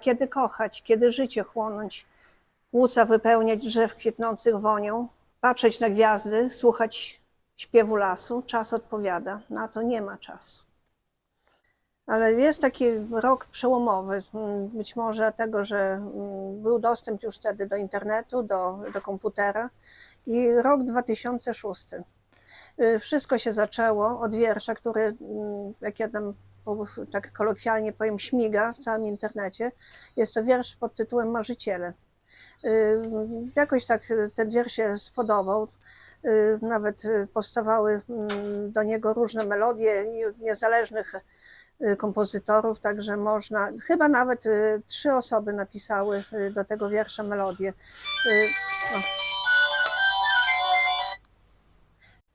Kiedy kochać, kiedy życie chłonąć, płuca wypełniać drzew kwitnących wonią, patrzeć na gwiazdy, słuchać śpiewu lasu, czas odpowiada, na to nie ma czasu. Ale jest taki rok przełomowy, być może dlatego, że mm, był dostęp już wtedy do internetu, do, do komputera i rok 2006. Y, Wszystko się zaczęło od wiersza, który, mm, jak ja tam tak kolokwialnie powiem, śmiga w całym internecie. Jest to wiersz pod tytułem Marzyciele. Y, Jakoś tak ten wiersz się spodobał. Y, Nawet powstawały mm, do niego różne melodie niezależnych y, kompozytorów, także można, chyba nawet trzy osoby napisały do tego wiersza melodię. Y, no.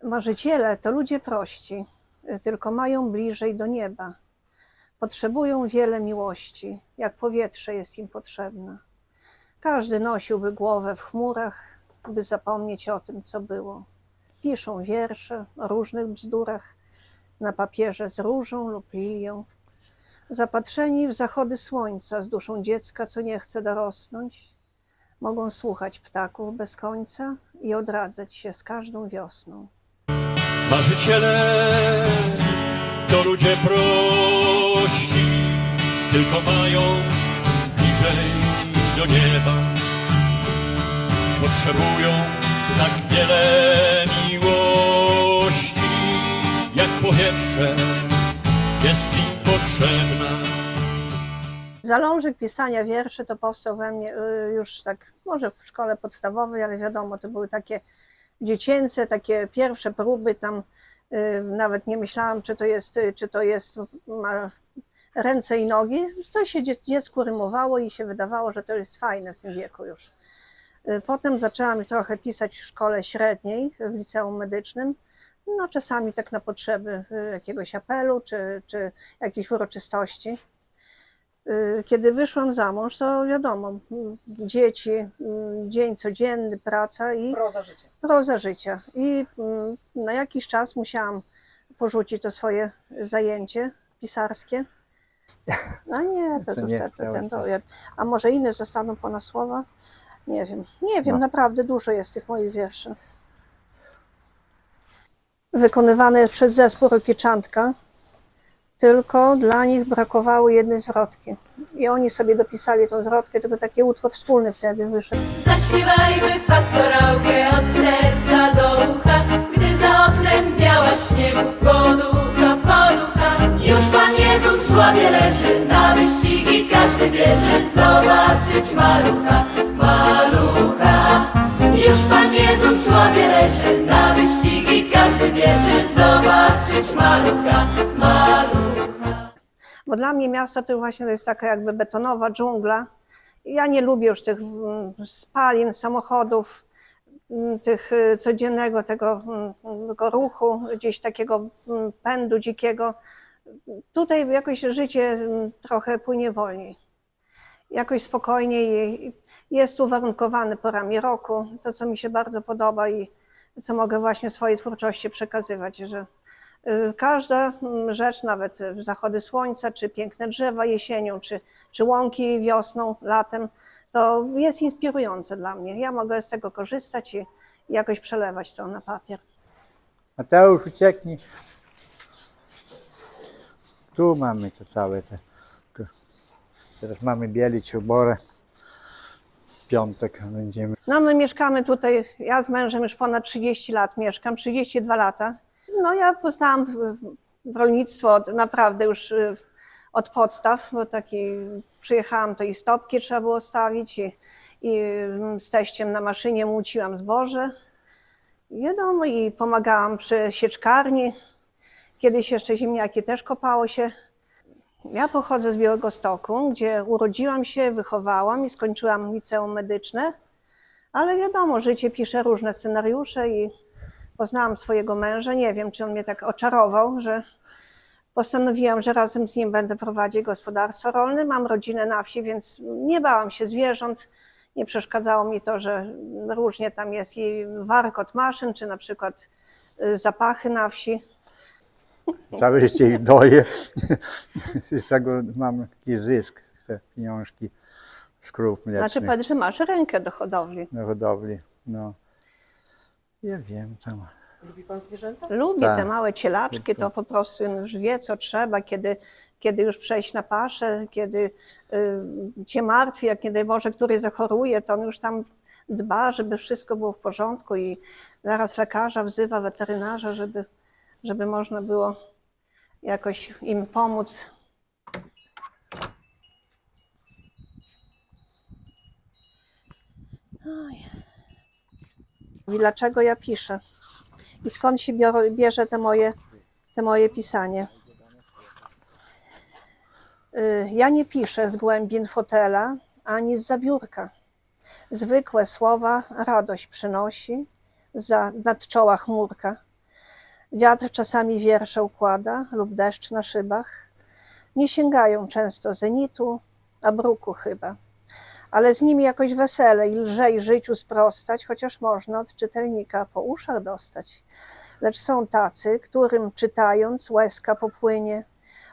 Marzyciele to ludzie prości, tylko mają bliżej do nieba. Potrzebują wiele miłości, jak powietrze jest im potrzebne. Każdy nosiłby głowę w chmurach, by zapomnieć o tym, co było. Piszą wiersze o różnych bzdurach na papierze z różą lub lilią. Zapatrzeni w zachody słońca z duszą dziecka, co nie chce dorosnąć, mogą słuchać ptaków bez końca i odradzać się z każdą wiosną. Marzyciele to ludzie prości, tylko mają bliżej do nieba. Potrzebują tak wiele miłości, jak powietrze jest im potrzebna. Zalążek pisania wierszy to powstał we mnie y, już tak, może w szkole podstawowej, ale wiadomo, to były takie dziecięce, takie pierwsze próby tam. Y, Nawet nie myślałam, czy to jest, y, czy to jest ma ręce i nogi. Coś się dzie- dziecku rymowało i się wydawało, że to jest fajne w tym wieku już. Y, Potem zaczęłam trochę pisać w szkole średniej, w liceum medycznym. No, czasami tak na potrzeby y, jakiegoś apelu czy, czy jakiejś uroczystości. Y, Kiedy wyszłam za mąż, to wiadomo, dzieci, m, dzień codzienny, praca i Proza życia. proza życia. I mm, na jakiś czas musiałam porzucić to swoje zajęcie pisarskie. A nie, to, To to, nie to, ten, to, ja- A może inne zostaną po nas słowa? Nie wiem. Nie wiem, No. naprawdę dużo jest tych moich wierszy. Wykonywane przez zespół Rokieczątka, tylko dla nich brakowało jednej zwrotki. I oni sobie dopisali tą zwrotkę, tylko taki utwór wspólny wtedy wyszedł. Zaśpiewajmy pastorałkę od serca do ucha, gdy za oknem biała śniegu poducha, poducha. Już Pan Jezus w żłobie leży, na wyścigi każdy bierze, zobaczyć malucha, malucha. Już Pan Jezus w żłobie leży, na wyścigi każdy bierze, zobaczyć malucha. Dla mnie miasto to właśnie jest taka jakby betonowa dżungla. Ja nie lubię już tych mm, spalin, samochodów, mm, tych y, codziennego tego, mm, tego ruchu, gdzieś takiego pędu dzikiego. Tutaj jakoś życie trochę płynie wolniej. Jakoś spokojniej. Jest uwarunkowane porami roku. To, co mi się bardzo podoba i co mogę właśnie swojej twórczości przekazywać, że Każda mm, rzecz, nawet y, zachody słońca, czy piękne drzewa jesienią, czy, czy łąki wiosną, latem, to jest inspirujące dla mnie. Ja mogę z tego korzystać i jakoś przelewać to na papier. Mateusz, ucieknij. Tu mamy to całe te. Tu. Teraz mamy bielić oborę. W piątek będziemy. No my mieszkamy tutaj, ja z mężem już ponad 30 lat mieszkam, 32 lata. No ja poznałam rolnictwo naprawdę już y, od podstaw, bo taki przyjechałam, to i stopki trzeba było stawić i, i mm, z teściem na maszynie muciłam zboże. Wiadomo, i pomagałam przy sieczkarni. Kiedyś jeszcze ziemniaki też kopało się. Ja pochodzę z Białego Stoku, gdzie urodziłam się, wychowałam i skończyłam liceum medyczne. Ale wiadomo, życie pisze różne scenariusze i poznałam swojego męża. Nie wiem, czy on mnie tak oczarował, że postanowiłam, że razem z nim będę prowadzić gospodarstwo rolne. Mam rodzinę na wsi, więc nie bałam się zwierząt. Nie przeszkadzało mi to, że różnie tam jest i warkot maszyn, czy na przykład y, zapachy na wsi. Całe życie ich doję. Z tego mam taki zysk. te pieniążki z krów mlecznych Znaczy powiedz, że masz rękę do hodowli. na hodowli. No. Ja wiem tam. Lubi pan zwierzęta? Lubi Tak. te małe cielaczki, to po prostu już wie, co trzeba, kiedy, kiedy już przejść na paszę, kiedy y, cię martwi, jak nie daj Boże, który zachoruje, to on już tam dba, żeby wszystko było w porządku i zaraz lekarza wzywa, weterynarza, żeby, żeby można było jakoś im pomóc. Oj. I dlaczego ja piszę? I skąd się biorę, bierze te moje, te moje pisanie? Y, Ja nie piszę z głębin fotela ani z zabiórka. Zwykłe słowa radość przynosi, za nad czoła chmurka. Wiatr czasami wiersze układa lub deszcz na szybach. Nie sięgają często zenitu, a bruku chyba. Ale z nimi jakoś wesele i lżej życiu sprostać, chociaż można od czytelnika po uszach dostać. Lecz są tacy, którym czytając łezka popłynie,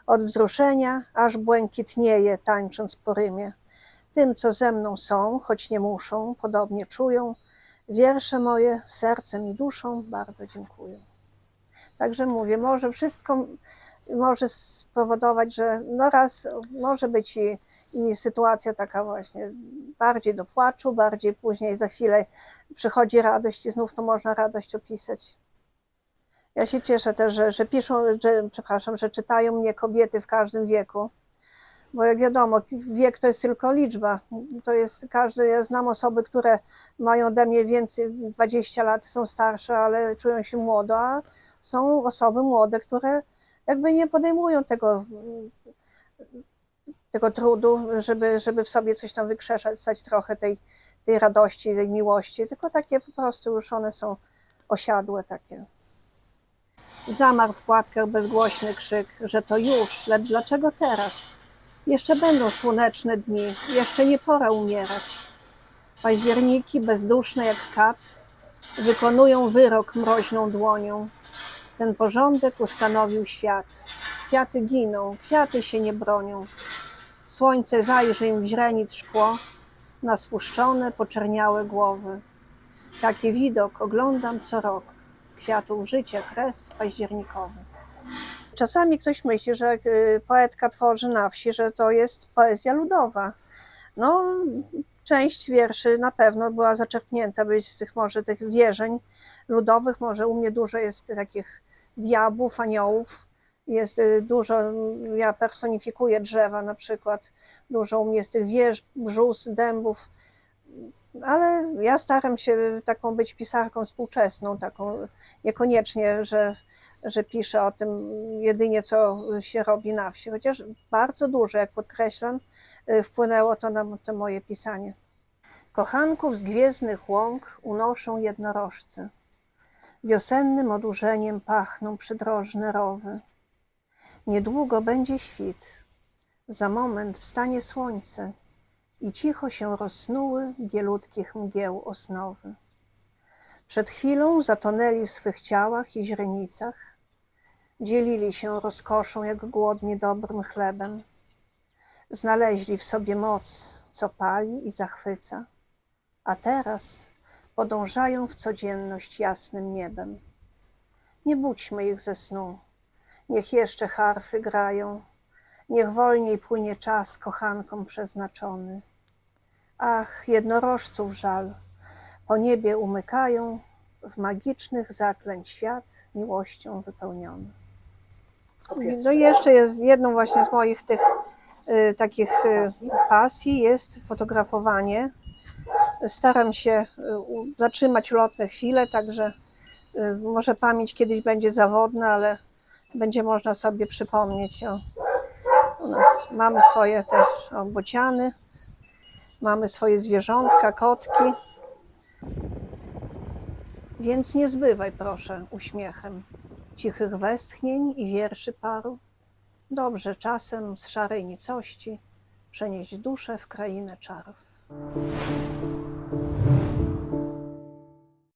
od wzruszenia aż błękitnieje, tańcząc po rymie. Tym, co ze mną są, choć nie muszą, podobnie czują, wiersze moje sercem i duszą bardzo dziękuję. Także mówię, może wszystko może spowodować, że no raz może być i, i sytuacja taka właśnie bardziej do płaczu, bardziej później za chwilę przychodzi radość i znów to można radość opisać. Ja się cieszę też, że, że piszą, że, przepraszam, że czytają mnie kobiety w każdym wieku. Bo jak wiadomo, wiek to jest tylko liczba. To jest każdy, ja znam osoby, które mają ode mnie więcej, 20 lat, są starsze, ale czują się młodo, a są osoby młode, które jakby nie podejmują tego, tego trudu, żeby, żeby w sobie coś tam wykrzesać trochę tej, tej radości, tej miłości, tylko takie po prostu już one są osiadłe takie. Zamarł w płatkach bezgłośny krzyk, że to już, lecz dlaczego teraz? Jeszcze będą słoneczne dni, jeszcze nie pora umierać. Październiki, bezduszne jak kat, wykonują wyrok mroźną dłonią. Ten porządek ustanowił świat. Kwiaty giną, kwiaty się nie bronią. Słońce zajrzy im w źrenic szkło, na spuszczone, poczerniałe głowy. Taki widok oglądam co rok. Kwiatów życia kres październikowy. Czasami ktoś myśli, że y, poetka tworzy na wsi, że to jest poezja ludowa. No, część wierszy na pewno była zaczerpnięta być z tych może tych wierzeń ludowych. Może u mnie dużo jest takich diabłów, aniołów. Jest y, dużo, ja personifikuję drzewa na przykład. Dużo u mnie jest tych wież, brzus, dębów. Ale ja staram się taką być pisarką współczesną, taką niekoniecznie, że że piszę o tym jedynie, co się robi na wsi, chociaż bardzo dużo, jak podkreślam, y, wpłynęło to na to moje pisanie. Kochanków z gwiezdnych łąk unoszą jednorożce. Wiosennym odurzeniem pachną przydrożne rowy. Niedługo będzie świt. Za moment wstanie słońce i cicho się rozsnuły bielutkich mgieł osnowy. Przed chwilą zatonęli w swych ciałach i źrenicach, dzielili się rozkoszą jak głodni dobrym chlebem. Znaleźli w sobie moc, co pali i zachwyca, a teraz podążają w codzienność jasnym niebem. Nie budźmy ich ze snu, niech jeszcze harfy grają, niech wolniej płynie czas kochankom przeznaczony. Ach, jednorożców żal, po niebie umykają w magicznych zaklęć świat miłością wypełniony. No i jeszcze jest jedną właśnie z moich tych y, takich y, pasji jest fotografowanie. Staram się y, zatrzymać lotne chwile, także y, może pamięć kiedyś będzie zawodna, ale będzie można sobie przypomnieć. O, u nas mamy swoje też o, bociany, mamy swoje zwierzątka, kotki. Więc nie zbywaj, proszę, uśmiechem cichych westchnień i wierszy paru. Dobrze czasem z szarej nicości przenieść duszę w krainę czarów.